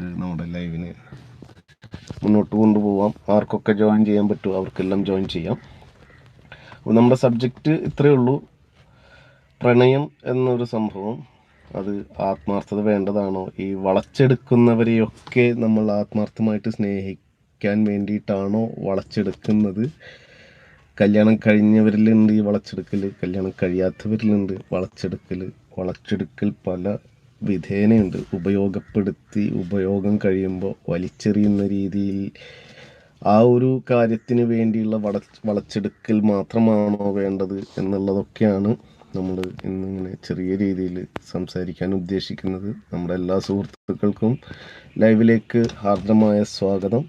നമ്മുടെ ലൈവിന് മുന്നോട്ട് കൊണ്ടുപോകാം ആർക്കൊക്കെ ജോയിൻ ചെയ്യാൻ പറ്റുമോ അവർക്കെല്ലാം ജോയിൻ ചെയ്യാം. അപ്പോൾ നമ്മുടെ സബ്ജക്റ്റ് ഇത്രയേ ഉള്ളൂ. പ്രണയം എന്നൊരു സംഭവം. അത് ആത്മാർത്ഥത വേണ്ടതാണോ? ഈ വളച്ചെടുക്കുന്നവരെയൊക്കെ നമ്മൾ ആത്മാർത്ഥമായിട്ട് സ്നേഹിക്കാൻ വേണ്ടിയിട്ടാണോ വളച്ചെടുക്കുന്നത്? കല്യാണം കഴിഞ്ഞവരിലുണ്ട് ഈ വളച്ചെടുക്കൽ കല്യാണം കഴിയാത്തവരിലുണ്ട് വളച്ചെടുക്കൽ വളച്ചെടുക്കൽ പല വിധേനയുണ്ട്. ഉപയോഗപ്പെടുത്തി ഉപയോഗം കഴിയുമ്പോൾ വലിച്ചെറിയുന്ന രീതിയിൽ ആ ഒരു കാര്യത്തിന് വേണ്ടിയുള്ള വള വളച്ചെടുക്കൽ മാത്രമാണോ വേണ്ടത് എന്നുള്ളതൊക്കെയാണ് നമ്മൾ ഇന്നിങ്ങനെ ചെറിയ രീതിയിൽ സംസാരിക്കാൻ ഉദ്ദേശിക്കുന്നത്. നമ്മുടെ എല്ലാ സുഹൃത്തുക്കൾക്കും ലൈവിലേക്ക് ഹാർദമായ സ്വാഗതം.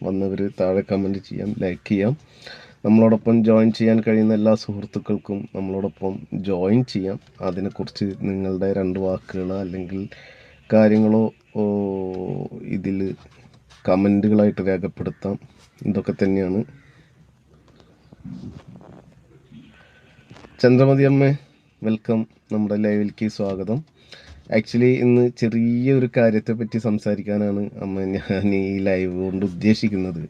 വന്നവർ താഴെ കമന്റ് ചെയ്യാം ലൈക്ക് ചെയ്യാം. നമ്മളോടൊപ്പം ജോയിൻ ചെയ്യാൻ കഴിയുന്ന എല്ലാ സുഹൃത്തുക്കൾക്കും നമ്മളോടൊപ്പം ജോയിൻ ചെയ്യാം. അതിനെക്കുറിച്ച് നിങ്ങളുടെ രണ്ട് വാക്കുകൾ അല്ലെങ്കിൽ കാര്യങ്ങളോ ഇതിൽ കമന്റുകളായിട്ട് രേഖപ്പെടുത്താം. ഇതൊക്കെ തന്നെയാണ്. ചന്ദ്രമതി അമ്മ വെൽക്കം. നമ്മുടെ ലൈവിലേക്ക് സ്വാഗതം. ആക്ച്വലി ഇന്ന് ചെറിയൊരു കാര്യത്തെ പറ്റി സംസാരിക്കാനാണ് അമ്മ ഞാൻ ഈ ലൈവ് കൊണ്ട് ഉദ്ദേശിക്കുന്നത്.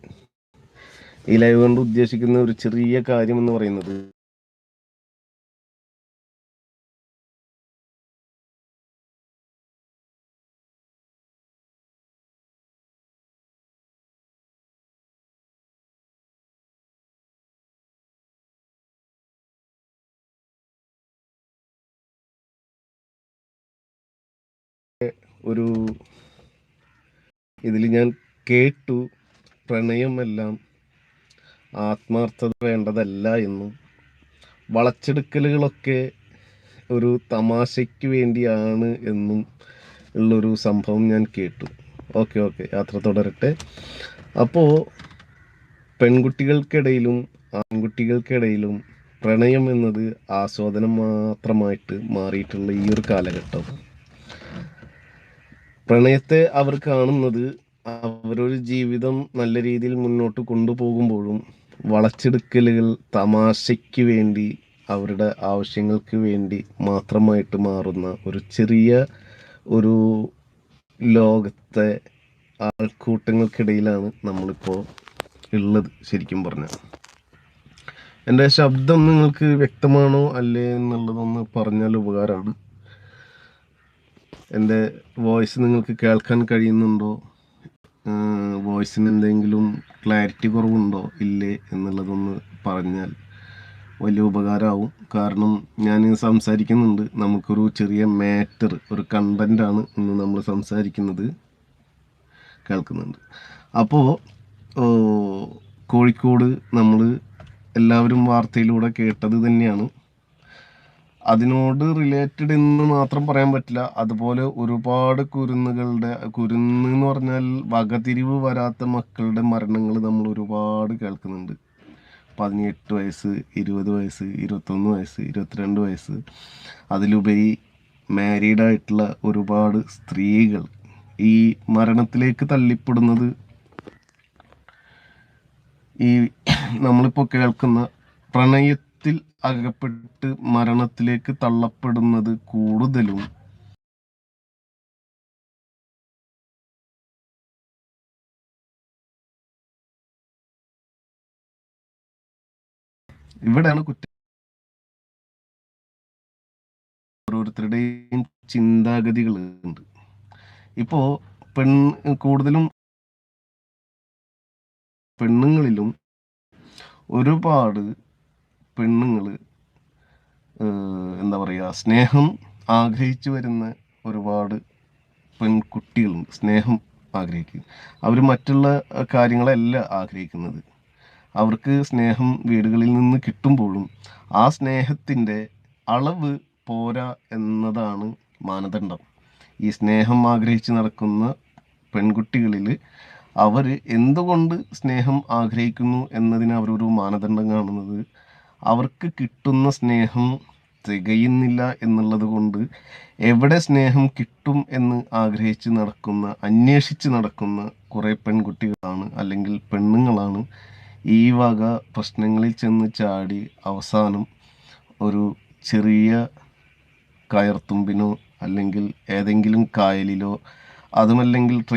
ഈ ലൈവ് കൊണ്ട് ഉദ്ദേശിക്കുന്ന ഒരു ചെറിയ കാര്യം എന്ന് പറയുന്നത് ഒരു ഇതിൽ ഞാൻ കേട്ടു പ്രണയമെല്ലാം ആത്മാർത്ഥത വേണ്ടതല്ല എന്നും വളച്ചെടുക്കലുകളൊക്കെ ഒരു തമാശയ്ക്ക് വേണ്ടിയാണ് എന്നും ഉള്ളൊരു സംഭവം ഞാൻ കേട്ടു. Okay okay. യാത്ര തുടരട്ടെ. അപ്പോൾ പെൺകുട്ടികൾക്കിടയിലും ആൺകുട്ടികൾക്കിടയിലും പ്രണയം എന്നത് ആസ്വാദനം മാത്രമായിട്ട് മാറിയിട്ടുള്ള ഈ ഒരു കാലഘട്ടം. പ്രണയത്തെ അവർ കാണുന്നത് അവരൊരു ജീവിതം നല്ല രീതിയിൽ മുന്നോട്ട് കൊണ്ടുപോകുമ്പോഴും വളച്ചെടുക്കലുകൾ തമാശയ്ക്ക് വേണ്ടി അവരുടെ ആവശ്യങ്ങൾക്ക് വേണ്ടി മാത്രമായിട്ട് മാറുന്ന ഒരു ചെറിയ ഒരു ലോകത്തെ ആൾക്കൂട്ടങ്ങൾക്കിടയിലാണ് നമ്മളിപ്പോൾ ഉള്ളത് ശരിക്കും പറഞ്ഞാൽ എന്റെ ശബ്ദം നിങ്ങൾക്ക് വ്യക്തമാണോ അല്ലേ എന്നുള്ളതൊന്ന് പറഞ്ഞാൽ ഉപകാരമാണ്. എന്റെ വോയിസ് നിങ്ങൾക്ക് കേൾക്കാൻ കഴിയുന്നുണ്ടോ? വോയിസിന് എന്തെങ്കിലും ക്ലാരിറ്റി കുറവുണ്ടോ? ഇല്ലേ എന്നുള്ളതൊന്ന് പറഞ്ഞാൽ വലിയ ഉപകാരമാവും. കാരണം ഞാൻ സംസാരിക്കുന്നുണ്ട്. നമുക്കൊരു ചെറിയ മാറ്റർ ഒരു കണ്ടന്റാണ് ഇന്ന് നമ്മൾ സംസാരിക്കുന്നത്. കേൾക്കുന്നുണ്ട്. അപ്പോൾ കോഴിക്കോട് നമ്മൾ എല്ലാവരും വാർത്തയിലൂടെ കേട്ടത് തന്നെയാണ്. അതിനോട് റിലേറ്റഡ് എന്ന് മാത്രം പറയാൻ പറ്റില്ല. അതുപോലെ ഒരുപാട് കുരുന്നുകളുടെ കുരുന്ന് എന്ന് പറഞ്ഞാൽ വകതിരിവ് വരാത്ത മക്കളുടെ മരണങ്ങൾ നമ്മൾ ഒരുപാട് കേൾക്കുന്നുണ്ട്. പതിനെട്ട് വയസ്സ് ഇരുപത് വയസ്സ് ഇരുപത്തൊന്ന് വയസ്സ് ഇരുപത്തിരണ്ട് വയസ്സ്. അതിലുപരി മാരീഡ് ആയിട്ടുള്ള ഒരുപാട് സ്ത്രീകൾ ഈ മരണത്തിലേക്ക് തള്ളിപ്പെടുന്നത് ഈ നമ്മളിപ്പോൾ കേൾക്കുന്ന പ്രണയത്തിൽ അകപ്പെട്ട് മരണത്തിലേക്ക് തള്ളപ്പെടുന്നത് കൂടുതലും ഇവിടെയാണ് കുറ്റം. ഓരോരുത്തരുടെയും ചിന്താഗതികൾ ഉണ്ട്. ഇപ്പോ പെൺ കൂടുതലും പെണ്ണുങ്ങളിലും ഒരുപാട് പെണ്ണുങ്ങൾ എന്താ പറയുക സ്നേഹം ആഗ്രഹിച്ചു വരുന്ന ഒരുപാട് പെൺകുട്ടികളുണ്ട്. സ്നേഹം ആഗ്രഹിക്കും. അവർ മറ്റുള്ള കാര്യങ്ങളല്ല ആഗ്രഹിക്കുന്നത്. അവർക്ക് സ്നേഹം വീടുകളിൽ നിന്ന് കിട്ടുമ്പോഴും ആ സ്നേഹത്തിന്റെ അളവ് പോരാ എന്നതാണ് മാനദണ്ഡം. ഈ സ്നേഹം ആഗ്രഹിച്ച് നടക്കുന്ന പെൺകുട്ടികളിൽ അവർ എന്തുകൊണ്ട് സ്നേഹം ആഗ്രഹിക്കുന്നു എന്നതിന് അവരൊരു മാനദണ്ഡം കാണുന്നത് അവർക്ക് കിട്ടുന്ന സ്നേഹം തികയുന്നില്ല എന്നുള്ളത് കൊണ്ട് എവിടെ സ്നേഹം കിട്ടും എന്ന് ആഗ്രഹിച്ച് നടക്കുന്ന അന്വേഷിച്ച് നടക്കുന്ന കുറേ പെൺകുട്ടികളാണ് അല്ലെങ്കിൽ പെണ്ണുങ്ങളാണ് ഈ വക പ്രശ്നങ്ങളിൽ ചെന്ന് ചാടി അവസാനം ഒരു ചെറിയ കയർത്തുമ്പിനോ അല്ലെങ്കിൽ ഏതെങ്കിലും കായലിലോ അതുമല്ലെങ്കിൽ ട്രെയിൻ